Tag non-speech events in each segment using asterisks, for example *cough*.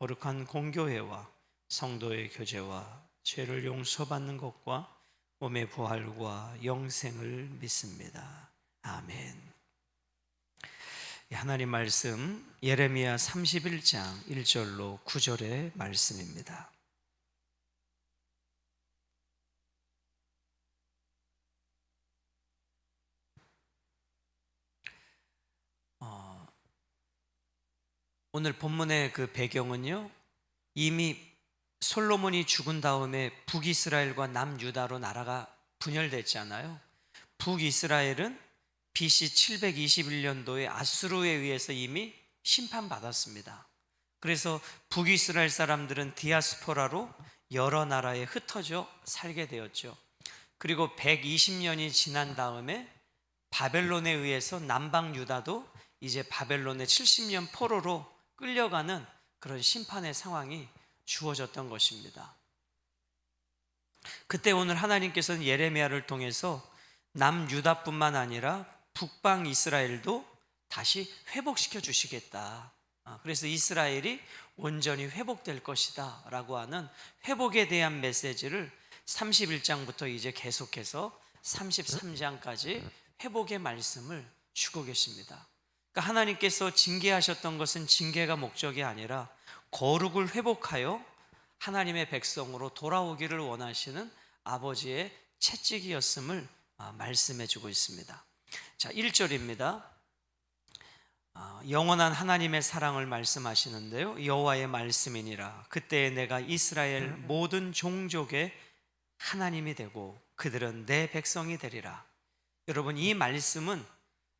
거룩한 공교회와 성도의 교제와 죄를 용서받는 것과 몸의 부활과 영생을 믿습니다. 아멘. 하나님 말씀 예레미야 31장 1절로 9절의 말씀입니다. 오늘 본문의 그 배경은요. 이미 솔로몬이 죽은 다음에 북이스라엘과 남유다로 나라가 분열됐잖아요. 북이스라엘은 BC 721년도에 아수르에 의해서 이미 심판받았습니다. 그래서 북이스라엘 사람들은 디아스포라로 여러 나라에 흩어져 살게 되었죠. 그리고 120년이 지난 다음에 바벨론에 의해서 남방 유다도 이제 바벨론의 70년 포로로 끌려가는 그런 심판의 상황이 주어졌던 것입니다. 그때 오늘 하나님께서는 예레미야를 통해서 남유다뿐만 아니라 북방 이스라엘도 다시 회복시켜 주시겠다. 아, 그래서 이스라엘이 온전히 회복될 것이다. 라고 하는 회복에 대한 메시지를 31장부터 이제 계속해서 33장까지 회복의 말씀을 주고 계십니다. 그러니까 하나님께서 징계하셨던 것은 징계가 목적이 아니라 거룩을 회복하여 하나님의 백성으로 돌아오기를 원하시는 아버지의 채찍이었음을 아, 말씀해 주고 있습니다. 자, 1절입니다. 아, 영원한 하나님의 사랑을 말씀하시는데요. 여호와의 말씀이니라. 그때 내가 이스라엘 모든 종족의 하나님이 되고 그들은 내 백성이 되리라. 여러분 이 말씀은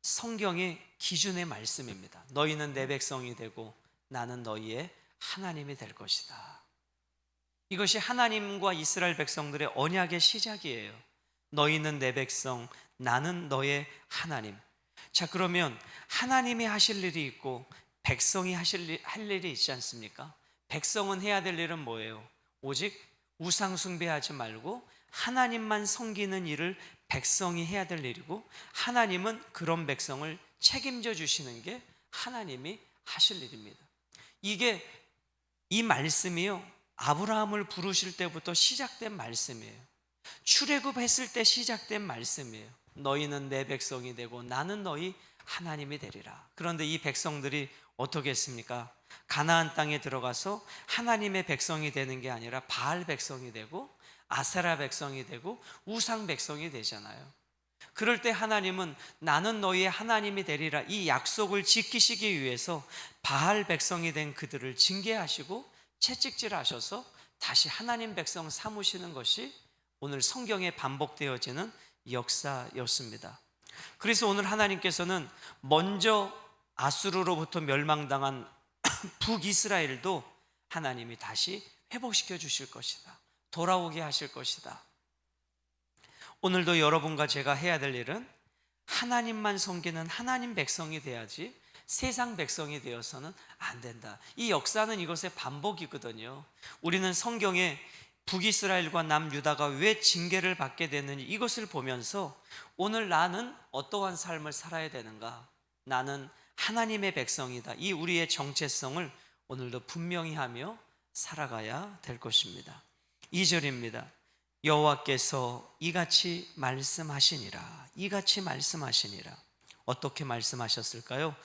성경의 기준의 말씀입니다. 너희는 내 백성이 되고 나는 너희의 하나님이 될 것이다. 이것이 하나님과 이스라엘 백성들의 언약의 시작이에요. 너희는 내 백성, 나는 너의 하나님. 자, 그러면 하나님이 하실 일이 있고 백성이 하실 일, 할 일이 있지 않습니까? 백성은 해야 될 일은 뭐예요? 오직 우상 숭배하지 말고 하나님만 섬기는 일을 백성이 해야 될 일이고 하나님은 그런 백성을 책임져 주시는 게 하나님이 하실 일입니다. 이게 이 말씀이요. 아브라함을 부르실 때부터 시작된 말씀이에요. 출애굽했을 때 시작된 말씀이에요. 너희는 내 백성이 되고 나는 너희 하나님이 되리라. 그런데 이 백성들이 어떻게 했습니까? 가나안 땅에 들어가서 하나님의 백성이 되는 게 아니라 바알 백성이 되고 아세라 백성이 되고 우상 백성이 되잖아요. 그럴 때 하나님은 나는 너희의 하나님이 되리라 이 약속을 지키시기 위해서 바알 백성이 된 그들을 징계하시고 채찍질하셔서 다시 하나님 백성 삼으시는 것이 오늘 성경에 반복되어지는 역사였습니다. 그래서 오늘 하나님께서는 먼저 아수르로부터 멸망당한 *clears throat* 북이스라엘도 하나님이 다시 회복시켜 주실 것이다. 돌아오게 하실 것이다. 오늘도 여러분과 제가 해야 될 일은 하나님만 섬기는 하나님 백성이 돼야지 세상 백성이 되어서는 안 된다. 이 역사는 이것의 반복이거든요. 우리는 성경에 북이스라엘과 남유다가 왜 징계를 받게 됐는지 이것을 보면서 오늘 나는 어떠한 삶을 살아야 되는가? 나는 하나님의 백성이다. 이 우리의 정체성을 오늘도 분명히 하며 살아가야 될 것입니다. 2절입니다. 여호와께서 이같이 말씀하시니라. 이같이 말씀하시니라. 어떻게 말씀하셨을까요?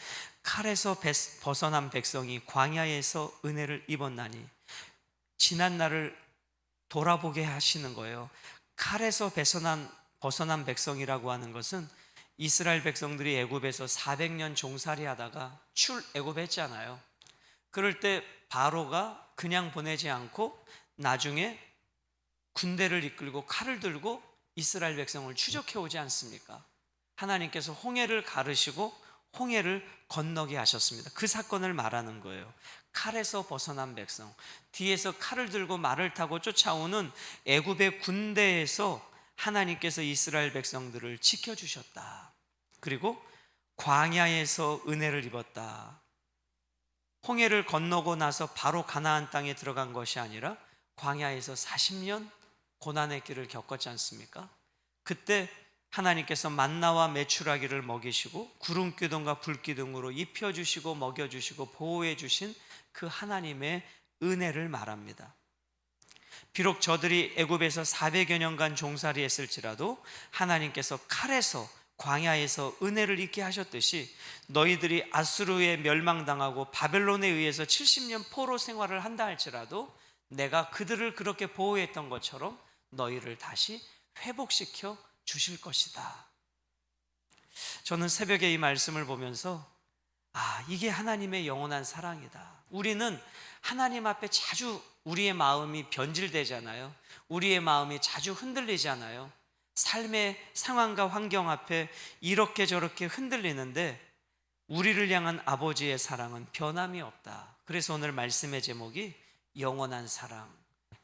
칼에서 벗어난 백성이 광야에서 은혜를 입었나니 지난 날을 돌아보게 하시는 거예요. 칼에서 벗어난 벗어난 백성이라고 하는 것은 이스라엘 백성들이 애굽에서 400년 종살이 하다가 출애굽했잖아요. 그럴 때 바로가 그냥 보내지 않고 나중에 군대를 이끌고 칼을 들고 이스라엘 백성을 추적해 오지 않습니까? 하나님께서 홍해를 가르시고 홍해를 건너게 하셨습니다. 그 사건을 말하는 거예요. 칼에서 벗어난 백성, 뒤에서 칼을 들고 말을 타고 쫓아오는 애굽의 군대에서 하나님께서 이스라엘 백성들을 지켜 주셨다. 그리고 광야에서 은혜를 입었다. 홍해를 건너고 나서 바로 가나안 땅에 들어간 것이 아니라 광야에서 40년 고난의 길을 겪었지 않습니까? 그때 하나님께서 만나와 메추라기를 먹이시고 구름 기둥과 불 기둥으로 입혀 주시고 먹여 주시고 보호해 주신 그 하나님의 은혜를 말합니다. 비록 저들이 애굽에서 400여 년간 종살이 했을지라도 하나님께서 칼에서 광야에서 은혜를 입게 하셨듯이 너희들이 아수르에 멸망당하고 바벨론에 의해서 70년 포로 생활을 한다 할지라도 내가 그들을 그렇게 보호했던 것처럼 너희를 다시 회복시켜 주실 것이다. 저는 새벽에 이 말씀을 보면서 아, 이게 하나님의 영원한 사랑이다. 우리는 하나님 앞에 자주 우리의 마음이 변질되잖아요. 우리의 마음이 자주 흔들리잖아요. 삶의 상황과 환경 앞에 이렇게 저렇게 흔들리는데 우리를 향한 아버지의 사랑은 변함이 없다. 그래서 오늘 말씀의 제목이 영원한 사랑,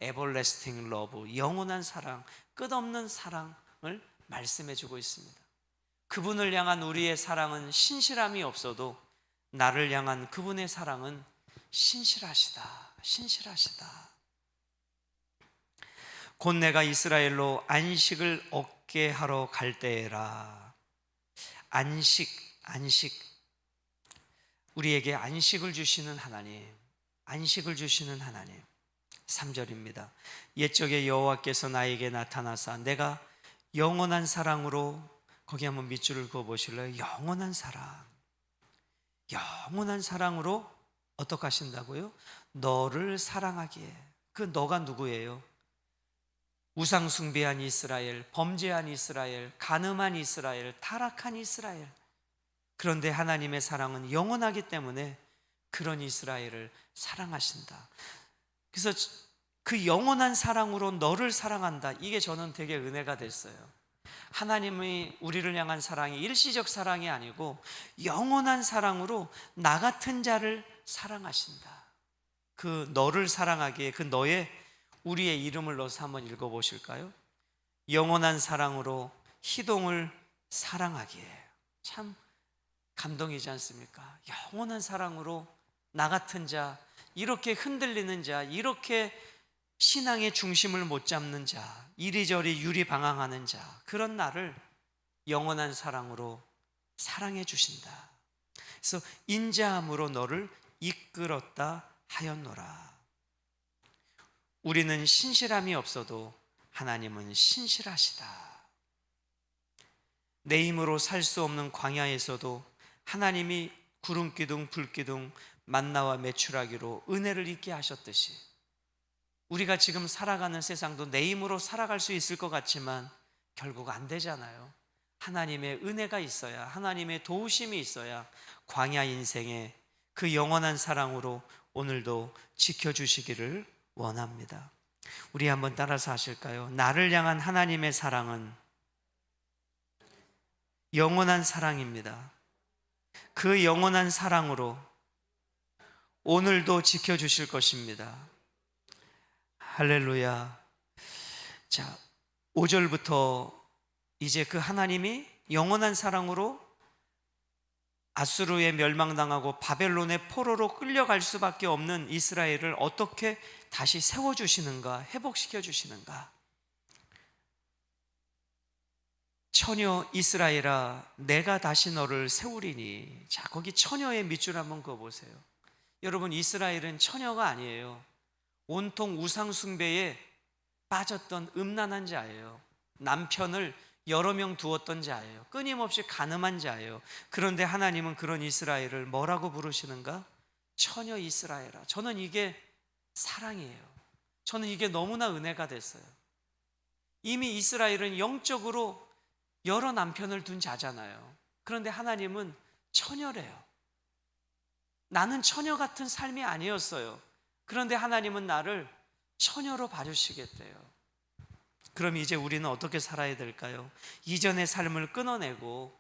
everlasting love, 영원한 사랑, 끝없는 사랑을 말씀해 주고 있습니다. 그분을 향한 우리의 사랑은 신실함이 없어도 나를 향한 그분의 사랑은 신실하시다. 신실하시다. 곧 내가 이스라엘로 안식을 얻게 하러 갈 때에라. 안식, 안식. 우리에게 안식을 주시는 하나님, 안식을 주시는 하나님. 3절입니다. 옛적에 여호와께서 나에게 나타나사 내가 영원한 사랑으로 거기 한번 밑줄을 그어 보실래요? 영원한 사랑. 영원한 사랑으로 어떻게 하신다고요? 너를 사랑하기에. 그 너가 누구예요? 우상 숭배한 이스라엘, 범죄한 이스라엘, 가늠한 이스라엘, 타락한 이스라엘. 그런데 하나님의 사랑은 영원하기 때문에 그런 이스라엘을 사랑하신다. 그래서 그 영원한 사랑으로 너를 사랑한다. 이게 저는 되게 은혜가 됐어요. 하나님이 우리를 향한 사랑이 일시적 사랑이 아니고 영원한 사랑으로 나 같은 자를 사랑하신다. 그 너를 사랑하기에 그 너의 우리의 이름을 넣어서 한번 읽어 보실까요? 영원한 사랑으로 희동을 사랑하기에 참 감동이지 않습니까? 영원한 사랑으로 나 같은 자, 이렇게 흔들리는 자, 이렇게 신앙의 중심을 못 잡는 자, 이리저리 유리방황하는 자, 그런 나를 영원한 사랑으로 사랑해 주신다. 그래서 인자함으로 너를 이끌었다 하였노라. 우리는 신실함이 없어도 하나님은 신실하시다. 내 힘으로 살 수 없는 광야에서도 하나님이 구름 기둥, 불 기둥, 만나와 매출하기로 은혜를 있게 하셨듯이 우리가 지금 살아가는 세상도 내 힘으로 살아갈 수 있을 것 같지만 결국 안 되잖아요. 하나님의 은혜가 있어야, 하나님의 도우심이 있어야 광야 인생에 그 영원한 사랑으로 오늘도 지켜주시기를 원합니다. 우리 한번 따라서 하실까요? 나를 향한 하나님의 사랑은 영원한 사랑입니다. 그 영원한 사랑으로 오늘도 지켜주실 것입니다. 할렐루야. 자, 5절부터 이제 그 하나님이 영원한 사랑으로 아수르에 멸망당하고 바벨론의 포로로 끌려갈 수밖에 없는 이스라엘을 어떻게 다시 세워주시는가, 회복시켜 주시는가. 처녀 이스라엘아, 내가 다시 너를 세우리니. 자, 거기 처녀의 밑줄 한번 그어보세요. 여러분, 이스라엘은 처녀가 아니에요. 온통 우상숭배에 빠졌던 음란한 자예요. 남편을 여러 명 두었던 자예요. 끊임없이 가늠한 자예요. 그런데 하나님은 그런 이스라엘을 뭐라고 부르시는가? 처녀 이스라엘아. 저는 이게 사랑이에요. 저는 이게 너무나 은혜가 됐어요. 이미 이스라엘은 영적으로 여러 남편을 둔 자잖아요. 그런데 하나님은 처녀래요. 나는 처녀 같은 삶이 아니었어요. 그런데 하나님은 나를 처녀로 봐주시겠대요. 그럼 이제 우리는 어떻게 살아야 될까요? 이전의 삶을 끊어내고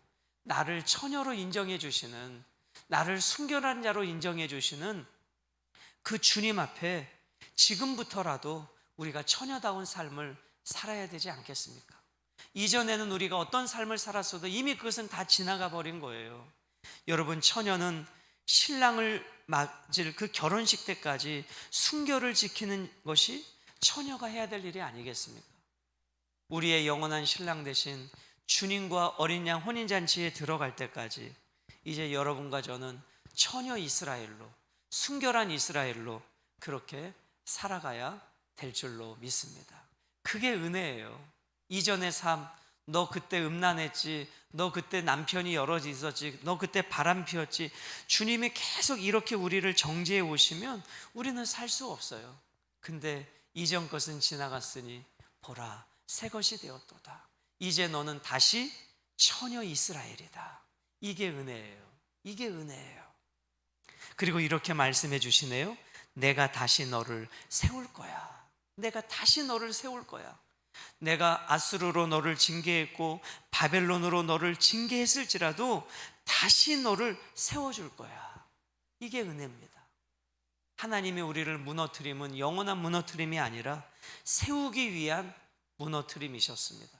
나를 처녀로 인정해 주시는 나를 순결한 자로 인정해 주시는 그 주님 앞에 지금부터라도 우리가 처녀다운 삶을 살아야 되지 않겠습니까? 이전에는 우리가 어떤 삶을 살았어도 이미 그것은 다 지나가 버린 거예요. 여러분, 처녀는 신랑을 맞을 그 결혼식 때까지 순결을 지키는 것이 처녀가 해야 될 일이 아니겠습니까? 우리의 영원한 신랑 대신 주님과 어린 양 혼인잔치에 들어갈 때까지 이제 여러분과 저는 처녀 이스라엘로 순결한 이스라엘로 그렇게 살아가야 될 줄로 믿습니다. 그게 은혜예요. 이전의 삶, 너 그때 음란했지, 너 그때 남편이 여러 있었지, 너 그때 바람 피웠지. 주님이 계속 이렇게 우리를 정죄해 오시면 우리는 살 수 없어요. 근데 이전 것은 지나갔으니 보라, 새 것이 되었도다. 이제 너는 다시 처녀 이스라엘이다. 이게 은혜예요. 이게 은혜예요. 그리고 이렇게 말씀해 주시네요. 내가 다시 너를 세울 거야. 내가 다시 너를 세울 거야. 내가 아수르로 너를 징계했고 바벨론으로 너를 징계했을지라도 다시 너를 세워줄 거야. 이게 은혜입니다. 하나님이 우리를 무너뜨림은 영원한 무너뜨림이 아니라 세우기 위한 무너뜨림이셨습니다.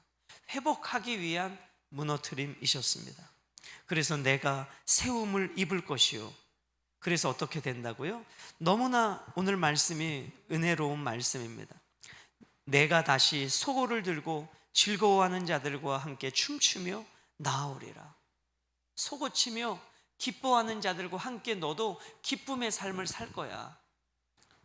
회복하기 위한 무너뜨림이셨습니다. 그래서 내가 세움을 입을 것이요. 그래서 어떻게 된다고요? 너무나 오늘 말씀이 은혜로운 말씀입니다. 내가 다시 소고를 들고 즐거워하는 자들과 함께 춤추며 나아오리라. 소고치며 기뻐하는 자들과 함께 너도 기쁨의 삶을 살 거야.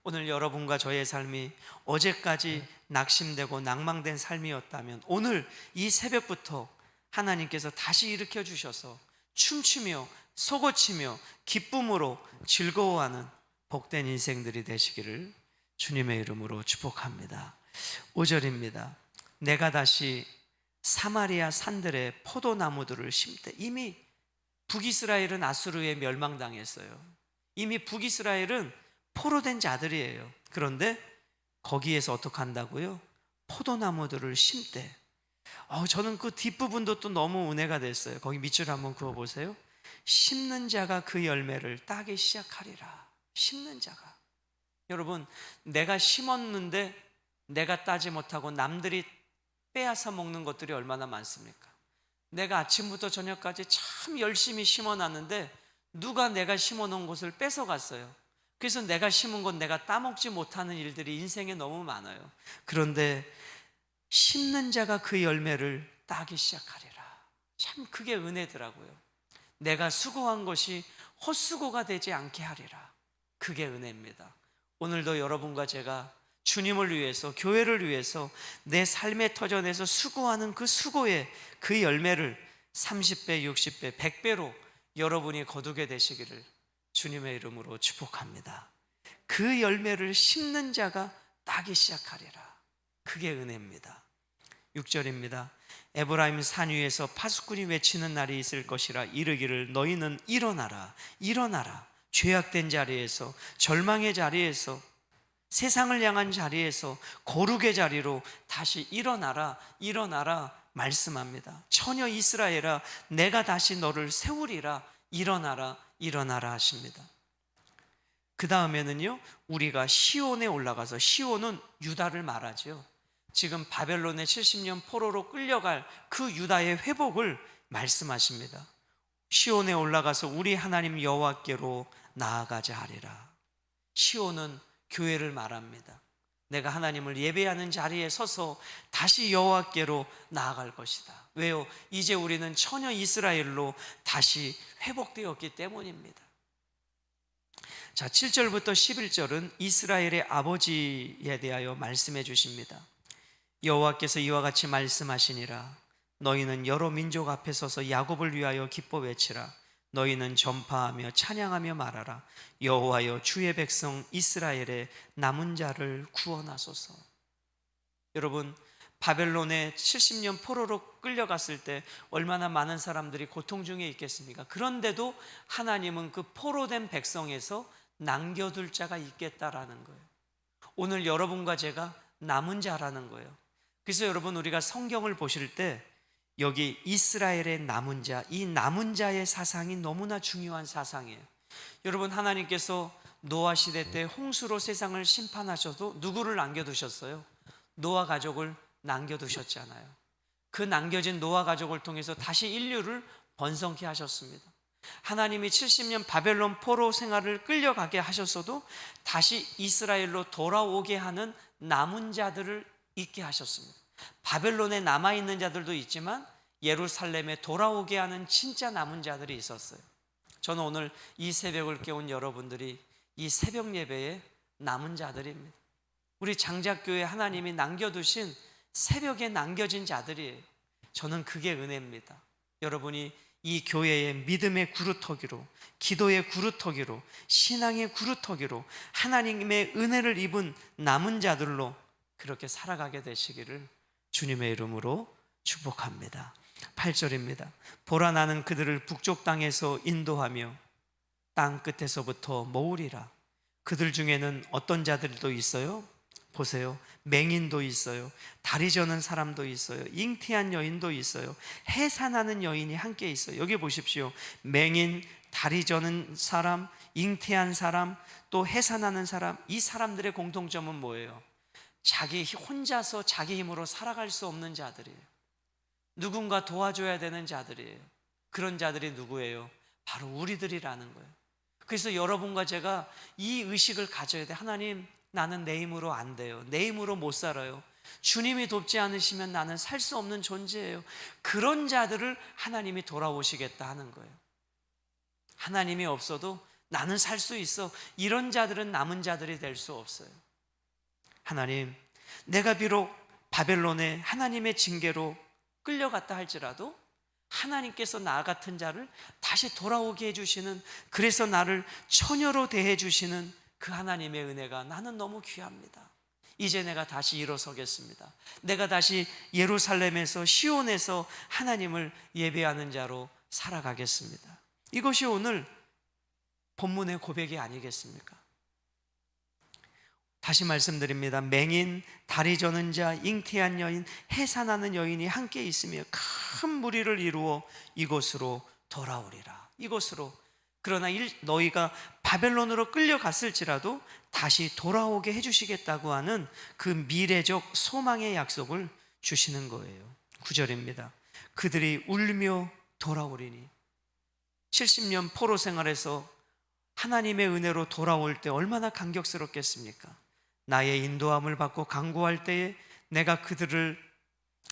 오늘 여러분과 저의 삶이 어제까지 낙심되고 낭망된 삶이었다면 오늘 이 새벽부터 하나님께서 다시 일으켜 주셔서 춤추며 소고치며 기쁨으로 즐거워하는 복된 인생들이 되시기를 주님의 이름으로 축복합니다. 5절입니다. 내가 다시 사마리아 산들의 포도나무들을 심되 이미 북이스라엘은 아수르에 멸망당했어요. 이미 북이스라엘은 포로 된 자들이에요. 그런데 거기에서 어떻게 한다고요? 포도나무들을 심되 어, 저는 그 뒷부분도 또 너무 은혜가 됐어요. 거기 밑줄 한번 그어 보세요. 심는 자가 그 열매를 따기 시작하리라. 심는 자가. 여러분, 내가 심었는데 내가 따지 못하고 남들이 빼앗아 먹는 것들이 얼마나 많습니까? 내가 아침부터 저녁까지 참 열심히 심어 놨는데 누가 내가 심어 놓은 것을 뺏어 갔어요. 그래서 내가 심은 건 내가 따먹지 못하는 일들이 인생에 너무 많아요. 그런데 심는 자가 그 열매를 따기 시작하리라. 참 그게 은혜더라고요. 내가 수고한 것이 헛수고가 되지 않게 하리라. 그게 은혜입니다. 오늘도 여러분과 제가 주님을 위해서, 교회를 위해서 내 삶의 터전에서 수고하는 그 수고의 그 열매를 30배, 60배, 100배로 여러분이 거두게 되시기를 주님의 이름으로 축복합니다. 그 열매를 심는 자가 따기 시작하리라. 그게 은혜입니다. 6절입니다. 에브라임 산 위에서 파수꾼이 외치는 날이 있을 것이라 이르기를 너희는 일어나라 일어나라 죄악된 자리에서 절망의 자리에서 세상을 향한 자리에서 거룩의 자리로 다시 일어나라 일어나라 말씀합니다. 처녀 이스라엘아 내가 다시 너를 세우리라 일어나라 일어나라 하십니다. 그 다음에는요 우리가 시온에 올라가서 시온은 유다를 말하죠. 지금 바벨론의 70년 포로로 끌려갈 그 유다의 회복을 말씀하십니다. 시온에 올라가서 우리 하나님 여호와께로 나아가자 하리라. 시온은 교회를 말합니다. 내가 하나님을 예배하는 자리에 서서 다시 여호와께로 나아갈 것이다. 왜요? 이제 우리는 처녀 이스라엘로 다시 회복되었기 때문입니다. 자, 7절부터 11절은 이스라엘의 아버지에 대하여 말씀해 주십니다. 여호와께서 이와 같이 말씀하시니라 너희는 여러 민족 앞에 서서 야곱을 위하여 기뻐 외치라 너희는 전파하며 찬양하며 말하라 여호와여 주의 백성 이스라엘의 남은 자를 구원하소서 여러분 바벨론에 70년 포로로 끌려갔을 때 얼마나 많은 사람들이 고통 중에 있겠습니까? 그런데도 하나님은 그 포로된 백성에서 남겨둘 자가 있겠다라는 거예요. 오늘 여러분과 제가 남은 자라는 거예요. 그래서 여러분 우리가 성경을 보실 때 여기 이스라엘의 남은 자, 이 남은 자의 사상이 너무나 중요한 사상이에요. 여러분 하나님께서 노아 시대 때 홍수로 세상을 심판하셔도 누구를 남겨두셨어요? 노아 가족을 남겨두셨잖아요. 그 남겨진 노아 가족을 통해서 다시 인류를 번성케 하셨습니다. 하나님이 70년 바벨론 포로 생활을 끌려가게 하셨어도 다시 이스라엘로 돌아오게 하는 남은 자들을 있게 하셨습니다. 바벨론에 남아 있는 자들도 있지만 예루살렘에 돌아오게 하는 진짜 남은 자들이 있었어요. 저는 오늘 이 새벽을 깨운 여러분들이 이 새벽 예배에 남은 자들입니다. 우리 장작교회 하나님이 남겨두신 새벽에 남겨진 자들이에요. 저는 그게 은혜입니다. 여러분이 이 교회의 믿음의 구루터기로, 기도의 구루터기로, 신앙의 구루터기로 하나님의 은혜를 입은 남은 자들로 그렇게 살아가게 되시기를 주님의 이름으로 축복합니다. 8절입니다. 보라 나는 그들을 북쪽 땅에서 인도하며 땅 끝에서부터 모으리라. 그들 중에는 어떤 자들도 있어요? 보세요. 맹인도 있어요. 다리 저는 사람도 있어요. 잉태한 여인도 있어요. 해산하는 여인이 함께 있어요. 여기 보십시오. 맹인, 다리 저는 사람, 잉태한 사람, 또 해산하는 사람. 이 사람들의 공통점은 뭐예요? 자기 혼자서 자기 힘으로 살아갈 수 없는 자들이에요. 누군가 도와줘야 되는 자들이에요. 그런 자들이 누구예요? 바로 우리들이라는 거예요. 그래서 여러분과 제가 이 의식을 가져야 돼. 하나님, 나는 내 힘으로 안 돼요. 내 힘으로 못 살아요. 주님이 돕지 않으시면 나는 살 수 없는 존재예요. 그런 자들을 하나님이 돌아오시겠다 하는 거예요. 하나님이 없어도 나는 살 수 있어. 이런 자들은 남은 자들이 될 수 없어요. 하나님, 내가 비록 바벨론에 하나님의 징계로 끌려갔다 할지라도 하나님께서 나 같은 자를 다시 돌아오게 해주시는 그래서 나를 처녀로 대해주시는 그 하나님의 은혜가 나는 너무 귀합니다. 이제 내가 다시 일어서겠습니다. 내가 다시 예루살렘에서 시온에서 하나님을 예배하는 자로 살아가겠습니다. 이것이 오늘 본문의 고백이 아니겠습니까? 다시 말씀드립니다. 맹인, 다리 저는 자, 잉태한 여인, 해산하는 여인이 함께 있으며 큰 무리를 이루어 이곳으로 돌아오리라. 이곳으로 그러나 너희가 바벨론으로 끌려갔을지라도 다시 돌아오게 해주시겠다고 하는 그 미래적 소망의 약속을 주시는 거예요. 9절입니다. 그들이 울며 돌아오리니 70년 포로 생활에서 하나님의 은혜로 돌아올 때 얼마나 감격스럽겠습니까? 나의 인도함을 받고 강구할 때에 내가 그들을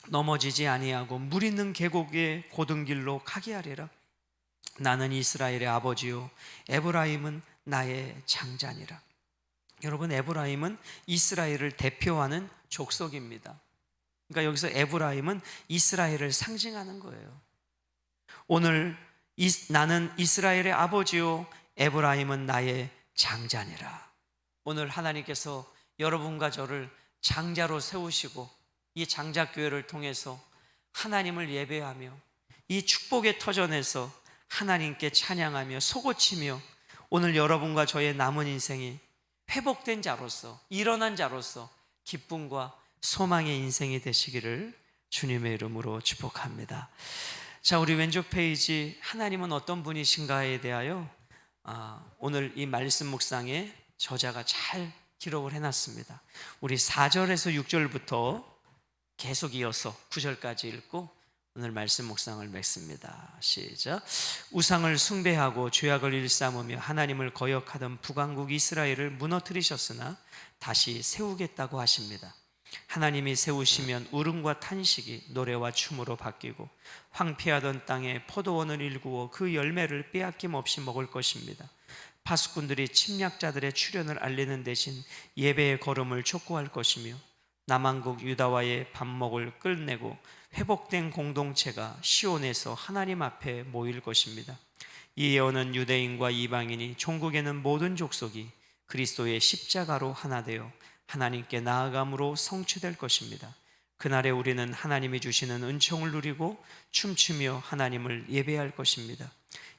넘어지지 아니하고 물 있는 계곡의 고든 길로 가게 하리라. 나는 이스라엘의 아버지요 에브라임은 나의 장자니라. 여러분 에브라임은 이스라엘을 대표하는 족속입니다. 그러니까 여기서 에브라임은 이스라엘을 상징하는 거예요. 오늘 이, 나는 이스라엘의 아버지요 에브라임은 나의 장자니라. 오늘 하나님께서 여러분과 저를 장자로 세우시고 이 장자 교회를 통해서 하나님을 예배하며 이 축복의 터전에서 하나님께 찬양하며 소고치며 오늘 여러분과 저의 남은 인생이 회복된 자로서 일어난 자로서 기쁨과 소망의 인생이 되시기를 주님의 이름으로 축복합니다. 자, 우리 왼쪽 페이지 하나님은 어떤 분이신가에 대하여 아, 오늘 이 말씀 묵상에 저자가 잘 기록을 해놨습니다. 우리 4절에서 6절부터 계속 이어서 9절까지 읽고 오늘 말씀 묵상을 맺습니다. 시작. 우상을 숭배하고 죄악을 일삼으며 하나님을 거역하던 북왕국 이스라엘을 무너뜨리셨으나 다시 세우겠다고 하십니다. 하나님이 세우시면 울음과 탄식이 노래와 춤으로 바뀌고 황폐하던 땅에 포도원을 일구어 그 열매를 빼앗김 없이 먹을 것입니다. 파수꾼들이 침략자들의 출현을 알리는 대신 예배의 걸음을 촉구할 것이며 남한국 유다와의 반목을 끌내고 회복된 공동체가 시온에서 하나님 앞에 모일 것입니다. 이 예언은 유대인과 이방인이 종국에는 모든 족속이 그리스도의 십자가로 하나 되어 하나님께 나아감으로 성취될 것입니다. 그날에 우리는 하나님이 주시는 은총을 누리고 춤추며 하나님을 예배할 것입니다.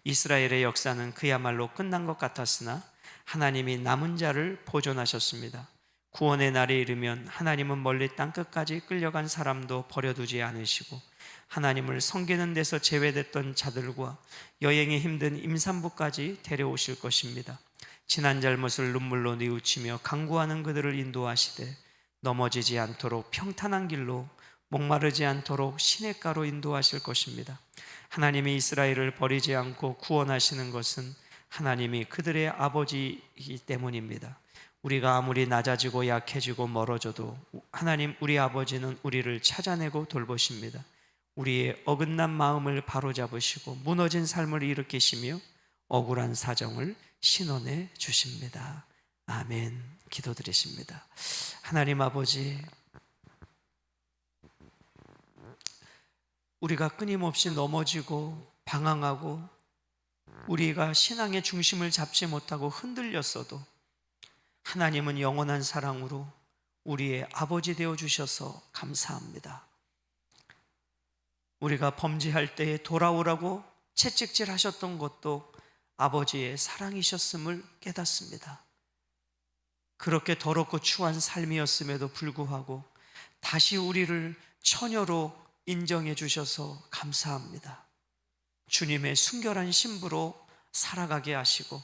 이스라엘의 역사는 그야말로 끝난 것 같았으나 하나님이 남은 자를 보존하셨습니다. 구원의 날이 이르면 하나님은 멀리 땅 끝까지 끌려간 사람도 버려두지 않으시고 하나님을 섬기는 데서 제외됐던 자들과 여행이 힘든 임산부까지 데려오실 것입니다. 지난 잘못을 눈물로 뉘우치며 강구하는 그들을 인도하시되 넘어지지 않도록 평탄한 길로 목마르지 않도록 시냇가로 인도하실 것입니다. 하나님이 이스라엘을 버리지 않고 구원하시는 것은 하나님이 그들의 아버지이기 때문입니다. 우리가 아무리 낮아지고 약해지고 멀어져도 하나님 우리 아버지는 우리를 찾아내고 돌보십니다. 우리의 어긋난 마음을 바로잡으시고 무너진 삶을 일으키시며 억울한 사정을 신원해 주십니다. 아멘. 기도드리십니다. 하나님 아버지, 우리가 끊임없이 넘어지고 방황하고 우리가 신앙의 중심을 잡지 못하고 흔들렸어도 하나님은 영원한 사랑으로 우리의 아버지 되어 주셔서 감사합니다. 우리가 범죄할 때에 돌아오라고 채찍질 하셨던 것도 아버지의 사랑이셨음을 깨닫습니다. 그렇게 더럽고 추한 삶이었음에도 불구하고 다시 우리를 처녀로 인정해 주셔서 감사합니다. 주님의 순결한 신부로 살아가게 하시고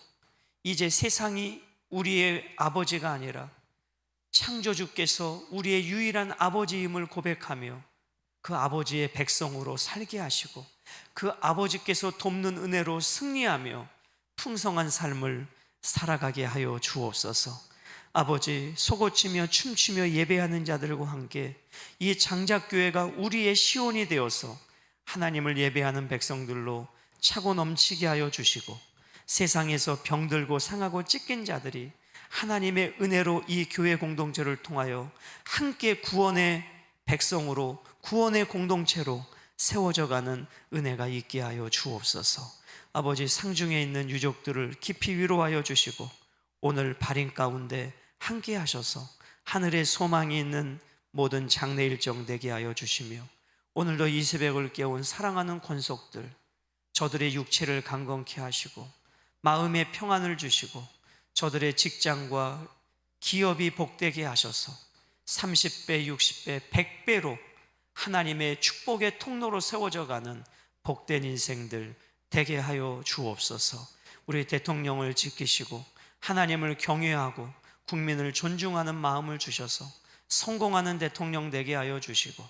이제 세상이 우리의 아버지가 아니라 창조주께서 우리의 유일한 아버지임을 고백하며 그 아버지의 백성으로 살게 하시고 그 아버지께서 돕는 은혜로 승리하며 풍성한 삶을 살아가게 하여 주옵소서. 아버지 속옷치며 춤추며 예배하는 자들과 함께 이 장작교회가 우리의 시온이 되어서 하나님을 예배하는 백성들로 차고 넘치게 하여 주시고 세상에서 병들고 상하고 찢긴 자들이 하나님의 은혜로 이 교회 공동체를 통하여 함께 구원의 백성으로 구원의 공동체로 세워져 가는 은혜가 있게 하여 주옵소서. 아버지 상중에 있는 유족들을 깊이 위로하여 주시고 오늘 발인 가운데 함께 하셔서 하늘에 소망이 있는 모든 장례 일정 되게 하여 주시며 오늘도 이 새벽을 깨운 사랑하는 권속들 저들의 육체를 강건케 하시고 마음의 평안을 주시고 저들의 직장과 기업이 복되게 하셔서 30배, 60배, 100배로 하나님의 축복의 통로로 세워져 가는 복된 인생들 되게 하여 주옵소서. 우리 대통령을 지키시고 하나님을 경외하고 국민을 존중하는 마음을 주셔서 성공하는 대통령 되게 하여 주시고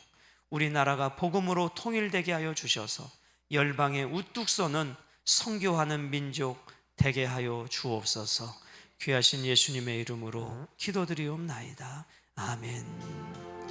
우리나라가 복음으로 통일되게 하여 주셔서 열방에 우뚝 서는 성교하는 민족 되게 하여 주옵소서. 귀하신 예수님의 이름으로 기도드리옵나이다. 아멘.